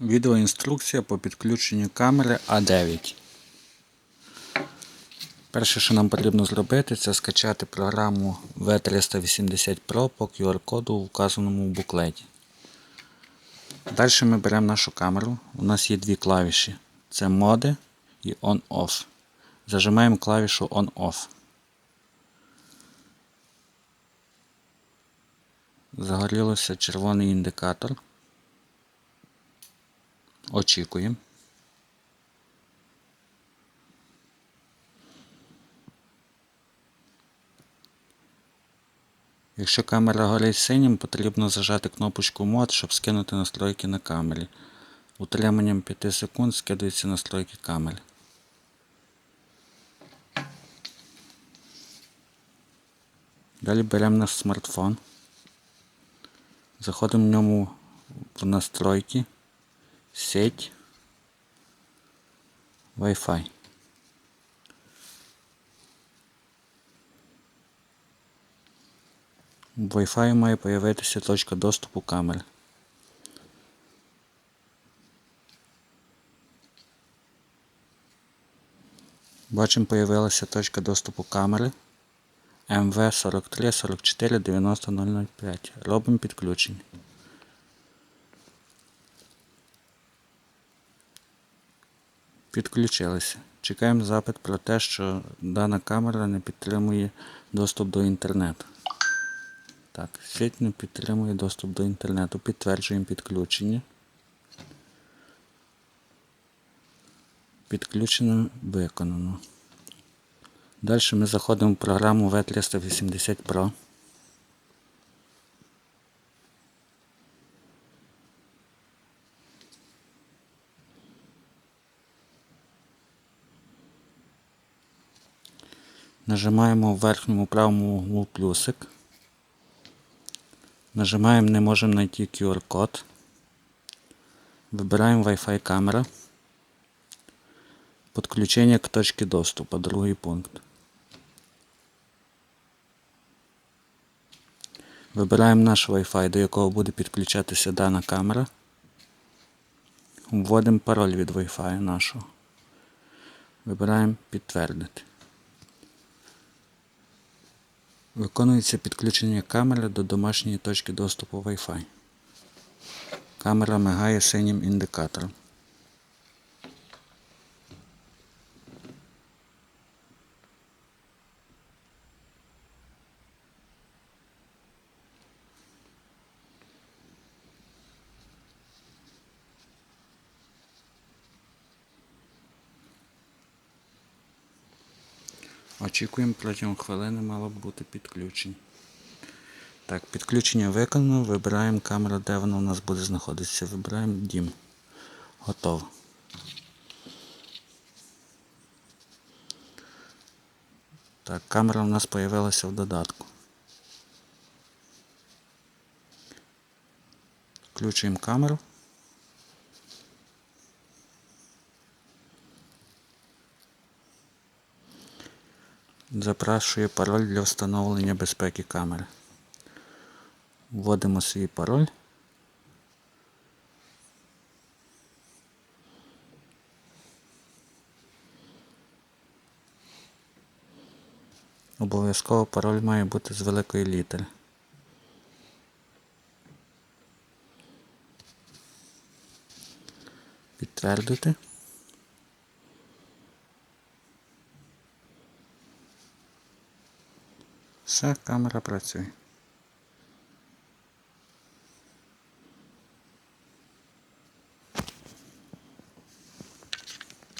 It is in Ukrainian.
Відеоінструкція по підключенню камери А9. Перше, що нам потрібно зробити, це скачати програму V380 Pro по QR-коду, вказаному в буклеті. Далі ми беремо нашу камеру. У нас є дві клавіші. Це моди і On-Off. Зажимаємо клавішу On-Off. Загорілося червоний індикатор. Очікуємо. Якщо камера горить синім, потрібно зажати кнопочку мод, щоб скинути настройки на камері. Утриманням 5 секунд скидаються настройки камери. Далі беремо наш смартфон. Заходимо в ньому в настройки, сеть, Wi-Fi. В Wi-Fi має появитися точка доступу камери. Бачимо, появилася точка доступу камери МВ 43 44 90 005. Робимо підключення. Підключилися. Чекаємо запит про те, що дана камера не підтримує доступ до інтернету. Так, сеть не підтримує доступ до інтернету. Підтверджуємо підключення. Підключено виконано. Далі ми заходимо в програму V380 Pro. Нажимаємо в верхньому правому углу плюсик. Нажимаємо не можемо знайти QR-код. Вибираємо Wi-Fi камера. Подключення к точці доступу, другий пункт. Вибираємо наш Wi-Fi, до якого буде підключатися дана камера. Вводимо пароль від Wi-Fi нашого. Вибираємо підтвердити. Виконується підключення камери до домашньої точки доступу Wi-Fi. Камера мигає синім індикатором. Очікуємо протягом хвилини мало б бути підключення. Так, підключення виконано, вибираємо камеру, де вона у нас буде знаходитися. Вибираємо дім. Готово. Так, камера у нас з'явилася в додатку. Включуємо камеру. Запрашує пароль для встановлення безпеки камери. Вводимо свій пароль. Обов'язково пароль має бути з великої літери. Підтвердити. Все, камера працює.